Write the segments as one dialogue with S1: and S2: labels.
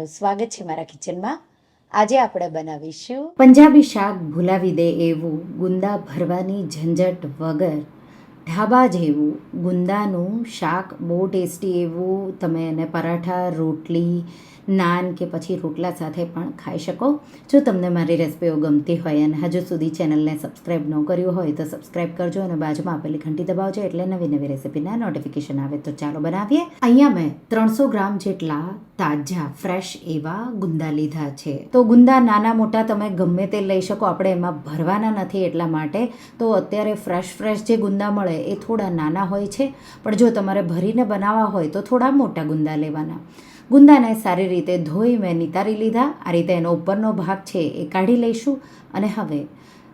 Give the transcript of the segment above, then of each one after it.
S1: તમારું સ્વાગત છે મારા કિચનમાં. આજે આપણે બનાવીશું
S2: પંજાબી શાક ભૂલાવી દે એવું ગુંદા ભરવાની ઝંઝટ વગર, ઢાબા જેવું ગુંદાનું શાક બહુ ટેસ્ટી એવું, તમે એને પરાઠા, રોટલી નાન કે પછી રોટલા સાથે પણ ખાઈ શકો. જો તમને મારી રેસિપીઓ ગમતી હોય અને હજુ સુધી ચેનલને સબસ્ક્રાઈબ ન કર્યું હોય તો સબસ્ક્રાઈબ કરજો અને બાજુમાં આપેલી ઘંટી દબાવજો એટલે નવી નવી રેસિપીના નોટિફિકેશન આવે તો ચાલો બનાવીએ. અહીંયા મેં ત્રણસો ગ્રામ જેટલા તાજા ફ્રેશ એવા ગુંદા લીધા છે. તો ગુંદા નાના મોટા તમે ગમે તે લઈ શકો, આપણે એમાં ભરવાના નથી એટલા માટે. તો અત્યારે ફ્રેશ ફ્રેશ જે ગુંદા મળે એ થોડા નાના હોય છે. પણ જો તમારે ભરીને બનાવવા હોય તો થોડા મોટા ગુંદા લેવાના. ગુંદાને સારી રીતે ધોઈ મેં નિતારી લીધા. આ રીતે એનો ઉપરનો ભાગ છે એ કાઢી લઈશું અને હવે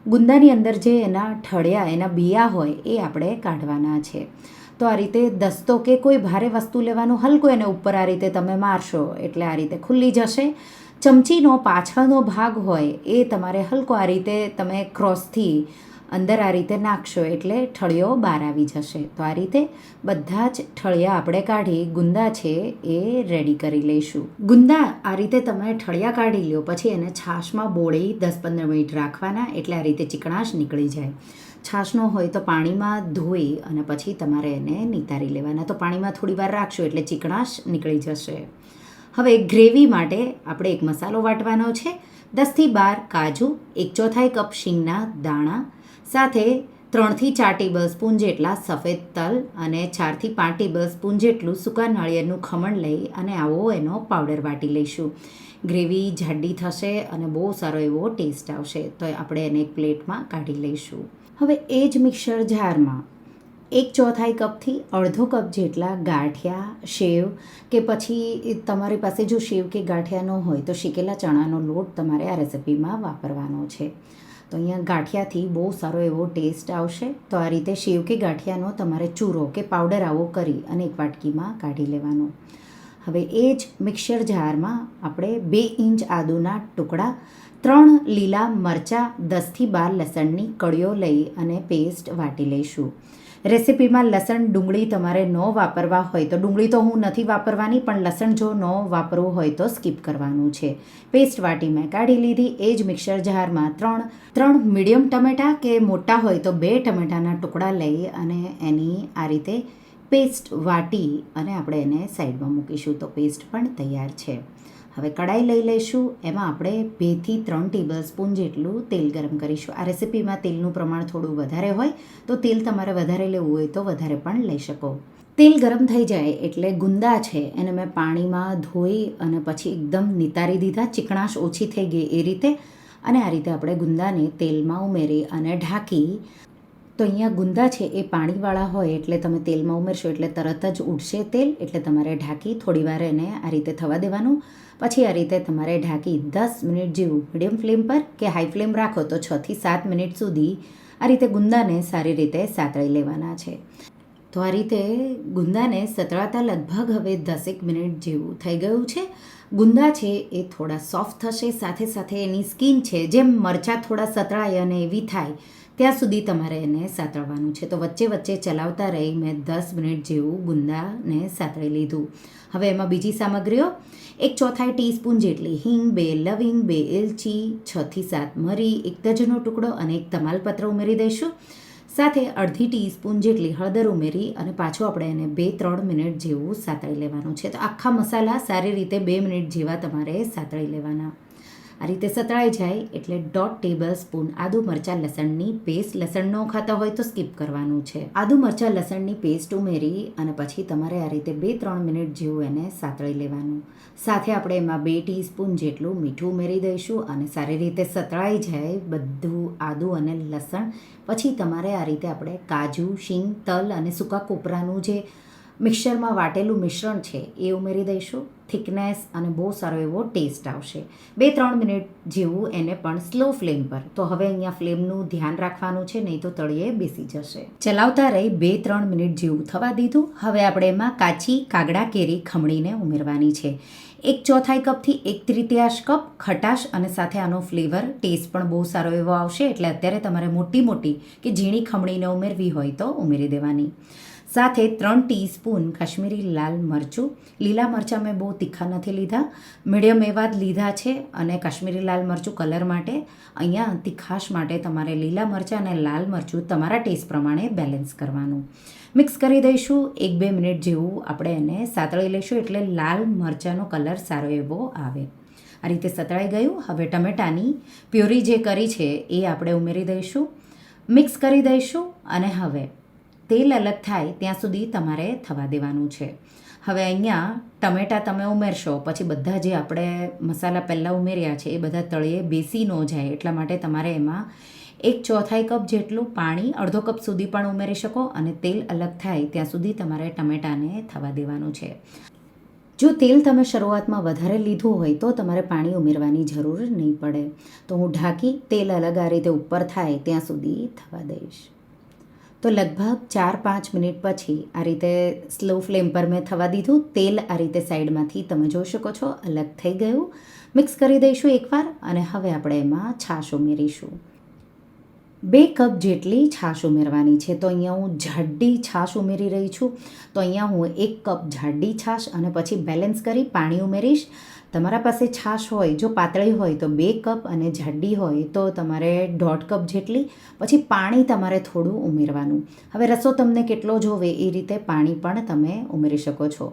S2: ગુંદાની અંદર જે એના ઠળિયા, એના બિયા હોય એ આપણે કાઢવાના છે. તો આ રીતે દસ્તો કે કોઈ ભારે વસ્તુ લેવાનું હલકું એને ઉપર આ રીતે તમે મારશો એટલે આ રીતે ખુલ્લી જશે. ચમચીનો પાછળનો ભાગ હોય એ તમારે હલકો આ રીતે તમે ક્રોસથી અંદર આ રીતે નાખશો એટલે ઠળિયો બહાર આવી જશે. તો આ રીતે બધા જ ઠળિયા આપણે કાઢી, ગુંદા છે એ રેડી કરી લઈશું. ગુંદા આ રીતે તમે ઠળિયા કાઢી લ્યો, પછી એને છાશમાં બોળી દસ પંદર મિનિટ રાખવાના એટલે આ રીતે ચીકણાશ નીકળી જાય. છાશનો હોય તો પાણીમાં ધોઈ અને પછી તમારે એને નિતારી લેવાના. તો પાણીમાં થોડી વાર રાખશો એટલે ચીકણાશ નીકળી જશે. હવે ગ્રેવી માટે આપણે એક મસાલો વાટવાનો છે. દસથી બાર કાજુ, એક ચોથાઈ કપ શીંગના દાણા, સાથે ત્રણથી ચાર ટેબલ સ્પૂન જેટલા સફેદ તલ અને ચારથી પાંચ ટેબલ સ્પૂન જેટલું સૂકા નાળિયેરનું ખમણ લઈ અને આવો એનો પાવડર વાટી લઈશું. ગ્રેવી જાડી થશે અને બહુ સારો એવો ટેસ્ટ આવશે. તો આપણે એને એક પ્લેટમાં કાઢી લઈશું. હવે એ જ મિક્સર જારમાં એક ચોથાઈ કપથી અડધો કપ જેટલા ગાંઠિયા શેવ કે પછી તમારી પાસે જો શેવ કે ગાંઠિયા ન હોય તો શેકેલા ચણાનો લોટ તમારે આ રેસિપીમાં વાપરવાનો છે. તો અહીંયા ગાંઠિયાથી બહુ સારો એવો ટેસ્ટ આવશે. તો આ રીતે શેવ કે ગાંઠિયાનો તમારે ચૂરો કે પાવડર આવો કરી અને એક વાટકીમાં કાઢી લેવાનો. હવે એ જ મિક્સર જારમાં આપણે બે ઇંચ આદુના ટુકડા, ત્રણ લીલા મરચાં, દસથી બાર લસણની કળીઓ લઈ અને પેસ્ટ વાટી લઈશું. રેસિપીમાં લસણ ડુંગળી તમારે ન વાપરવા હોય તો ડુંગળી તો હું નથી વાપરવાની, પણ લસણ જો ન વાપરવું હોય તો સ્કીપ કરવાનું છે. પેસ્ટ વાટી મેં કાઢી લીધી, એ જ મિક્સર જારમાં ત્રણ ત્રણ મીડિયમ ટમેટાં કે મોટા હોય તો બે ટમેટાના ટુકડા લઈ અને એની આ રીતે પેસ્ટ વાટી અને આપણે એને સાઈડમાં મૂકીશું તો પેસ્ટ પણ તૈયાર છે. હવે કડાઈ લઈ લઈશું. એમાં આપણે બેથી ત્રણ ટેબલ સ્પૂન જેટલું તેલ ગરમ કરીશું. આ રેસિપીમાં તેલનું પ્રમાણ થોડું વધારે હોય તો તેલ તમારે વધારે લેવું હોય તો વધારે પણ લઈ શકો. તેલ ગરમ થઈ જાય એટલે ગુંદા છે. એને મેં પાણીમાં ધોઈ અને પછી એકદમ નિતારી દીધા. ચીકણાશ ઓછી થઈ ગઈ એ રીતે. અને આ રીતે આપણે ગુંદાને તેલમાં ઉમેરી અને ઢાંકી. તો અહીંયા ગુંદા છે એ પાણીવાળા હોય એટલે તમે તેલમાં ઉમેરશો એટલે તરત જ ઉડશે તેલ. એટલે તમારે ઢાંકી થોડીવાર એને આ રીતે થવા દેવાનું. પછી આ રીતે તમારે ઢાંકી દસ મિનિટ જેવું મીડિયમ ફ્લેમ પર કે હાઈ ફ્લેમ રાખો તો છથી સાત મિનિટ સુધી આ રીતે ગુંદાને સારી રીતે સાતળી લેવાના છે. તો આ રીતે ગુંદાને સતળાતા લગભગ હવે દસેક મિનિટ જેવું થઈ ગયું છે. ગુંદા છે એ થોડા સોફ્ટ થશે, સાથે સાથે એની સ્કિન છે, જેમ મરચાં થોડા સતળાય અને એવી થાય ત્યાં સુધી તમારે એને સાતળવાનું છે. તો વચ્ચે વચ્ચે ચલાવતા રહી મેં દસ મિનિટ જેવું ગુંદાને સાતળી લીધું. હવે એમાં બીજી સામગ્રીઓ. એક ચોથાઈ ટીસ્પૂન જેટલી હિંગ, બે લવિંગ, બે એલચી છથી સાત મરી, એક તજનો ટુકડો અને એક તમાલપત્ર ઉમેરી દઈશું. સાથે અડધી ટીસ્પૂન જેટલી હળદર ઉમેરી અને પાછું આપણે એને બે ત્રણ મિનિટ જેવું સાતળી લેવાનું છે. તો આખા મસાલા સારી રીતે બે મિનિટ જેવા તમારે સાતળી લેવાના. આ રીતે સતળાઈ જાય એટલે દોઢ ટેબલ સ્પૂન આદુ મરચાં લસણની પેસ્ટ લસણ ન ખાતા હોય તો સ્કીપ કરવાનું છે. આદુ મરચાં લસણની પેસ્ટ ઉમેરી અને પછી તમારે આ રીતે બે ત્રણ મિનિટ જેવું એને સાતળી લેવાનું. સાથે આપણે એમાં બે ટીસ્પૂન જેટલું મીઠું ઉમેરી દઈશું અને સારી રીતે સતળાઈ જાય બધું આદુ અને લસણ. પછી તમારે આ રીતે આપણે કાજુ, શીંગ, તલ અને સૂકા કોપરાનું જે મિક્સરમાં વાટેલું મિશ્રણ છે એ ઉમેરી દઈશું. થિકનેસ અને બહુ સારો એવો ટેસ્ટ આવશે. બે ત્રણ મિનિટ જેવું એને પણ સ્લો ફ્લેમ પર. તો હવે અહીંયા ફ્લેમનું ધ્યાન રાખવાનું છે, નહીં તો તળિયે બેસી જશે. ચલાવતા રહી બે ત્રણ મિનિટ જેવું થવા દીધું. હવે આપણે એમાં કાચી, કાગડા, કેરી ખમણીને ઉમેરવાની છે. એક ચોથાઈ કપથી એક તૃતીયાશ કપ ખટાશ અને સાથે આનો ફ્લેવર ટેસ્ટ પણ બહુ સારો એવો આવશે. એટલે અત્યારે તમારે મોટી મોટી કે ઝીણી ખમણીને ઉમેરવી હોય તો ઉમેરી દેવાની. સાથે ત્રણ ટીસ્પૂન કાશ્મીરી લાલ મરચું. લીલા મરચાં મેં બહુ તીખા નથી લીધા. મીડિયમ એવા જ લીધા છે અને કાશ્મીરી લાલ મરચું કલર માટે, અહીંયા તીખાશ માટે તમારે લીલા મરચાં અને લાલ મરચું તમારા ટેસ્ટ પ્રમાણે બેલેન્સ કરવાનું. મિક્સ કરી દઈશું, એક બે મિનિટ જેવું આપણે એને સાતળી લઈશું એટલે લાલ મરચાંનો કલર સારો એવો આવે. આ રીતે સતળાઈ ગયું. હવે ટમેટાની પ્યોરી જે કરી છે એ આપણે ઉમેરી દઈશું. મિક્સ કરી દઈશું અને હવે તેલ અલગ થાય ત્યાં સુધી તમારે થવા દેવાનું છે. હવે અહીંયા ટમેટાં તમે ઉમેરશો, પછી બધા જે આપણે મસાલા પહેલાં ઉમેર્યા છે, એ બધા તળીએ બેસી ન જાય, એટલા માટે તમારે એમાં એક ચોથાઈ કપ જેટલું પાણી અડધો કપ સુધી પણ ઉમેરી શકો અને તેલ અલગ થાય ત્યાં સુધી તમારે ટમેટાને થવા દેવાનું છે. જો તેલ તમે શરૂઆતમાં વધારે લીધું હોય તો તમારે પાણી ઉમેરવાની જરૂર નહીં પડે. તો હું ઢાંકી તેલ અલગ આ રીતે ઉપર થાય ત્યાં સુધી થવા દઈશ. તો લગભગ ચાર પાંચ મિનિટ પછી આ રીતે સ્લો ફ્લેમ પર મેં થવા દીધું. તેલ આ રીતે સાઈડમાંથી તમે જોઈ શકો છો, અલગ થઈ ગયું. મિક્સ કરી દઈશું એકવાર અને હવે આપણે એમાં છાશ ઉમેરીશું. બે કપ જેટલી છાશ ઉમેરવાની છે. તો અહીંયા હું જાડી છાશ ઉમેરી રહી છું. તો અહીંયા હું એક કપ જાડી છાશ અને પછી બેલેન્સ કરી પાણી ઉમેરીશ. તમારા પાસે છાશ હોય, જો પાતળી હોય તો બે કપ અને જાડી હોય તો તમારે દોઢ કપ જેટલી, પછી પાણી તમારે થોડું ઉમેરવાનું. હવે રસો તમને કેટલો જોવે એ રીતે પાણી પણ તમે ઉમેરી શકો છો.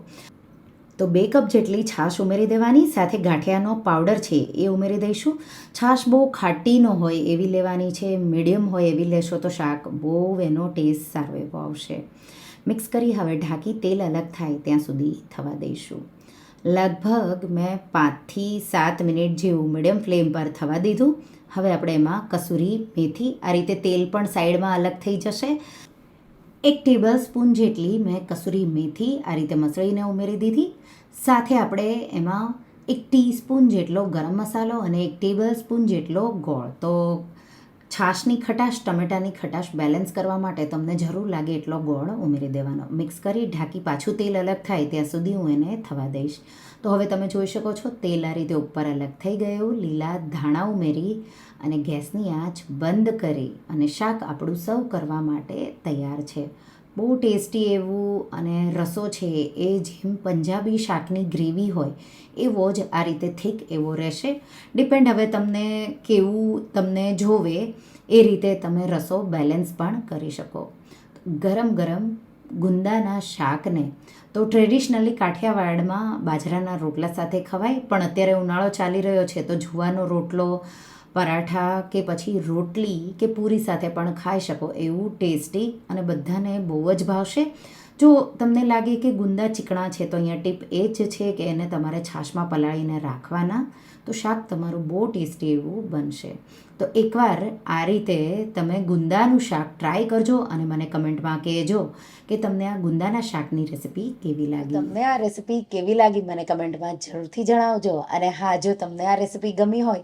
S2: તો બે કપ જેટલી છાશ ઉમેરી દેવાની, સાથે ગાંઠિયાનો પાવડર છે એ ઉમેરી દઈશું. છાશ બહુ ખાટી ન હોય એવી લેવાની છે, મીડિયમ હોય એવી લેશો તો શાક બહુ એનો ટેસ્ટ સારો એવો આવશે. મિક્સ કરી હવે ઢાંકી તેલ અલગ થાય ત્યાં સુધી થવા દઈશું. લગભગ મેં પાંચથી સાત મિનિટ જેવું મીડિયમ ફ્લેમ પર થવા દીધું. હવે આપણે એમાં કસૂરી મેથી, આ રીતે તેલ પણ સાઈડમાં અલગ થઈ જશે. એક ટેબલ સ્પૂન જેટલી મેં કસૂરી મેથી આ રીતે મસળીને ઉમેરી દીધી. સાથે આપણે એમાં એક ટીસ્પૂન જેટલો ગરમ મસાલો અને એક ટેબલ સ્પૂન જેટલો ગોળ. તો છાશની ખટાશ, ટમેટાની ખટાશ બેલેન્સ કરવા માટે તમને જરૂર લાગે એટલો ગોળ ઉમેરી દેવાનો. મિક્સ કરી ઢાંકી પાછું તેલ અલગ થાય ત્યાં સુધી હું એને થવા દઈશ. તો હવે તમે જોઈ શકો છો, તેલ આ રીતે ઉપર અલગ થઈ ગયું. લીલા ધાણા ઉમેરી અને ગેસની આંચ બંધ કરી અને શાક આપણું સર્વ કરવા માટે તૈયાર છે. બહુ ટેસ્ટી એવું અને રસો છે એ જેમ પંજાબી શાકની ગ્રેવી હોય, એવો જ આ રીતે થીક એવો રહેશે. ડિપેન્ડ હવે તમને કેવું તમને જોવે, એ રીતે તમે રસો બેલેન્સ પણ કરી શકો. ગરમ ગરમ ગુંદાના શાકને તો ટ્રેડિશનલી કાઠિયાવાડમાં બાજરાના રોટલા સાથે ખવાય, પણ અત્યારે ઉનાળો ચાલી રહ્યો છે તો જુવાનો રોટલો પરાઠા કે પછી રોટલી કે પૂરી સાથે પણ ખાઈ શકો, એવું ટેસ્ટી અને બધાને બહુ જ ભાવશે. જો તમને લાગે કે ગુંદા ચીકણા છે, તો અહીંયા ટીપ એ જ છે કે એને તમારે છાશમાં પલાળીને રાખવાના, તો શાક તમારું બહુ ટેસ્ટી એવું બનશે. તો એકવાર આ રીતે તમે ગુંદાનું શાક ટ્રાય કરજો અને મને કમેન્ટમાં કહેજો કે તમને આ ગુંદાના શાકની રેસીપી કેવી લાગી.
S1: તમને આ રેસીપી કેવી લાગી, મને કમેન્ટમાં જરૂરથી જણાવજો. અને હા, જો તમને આ રેસીપી ગમી હોય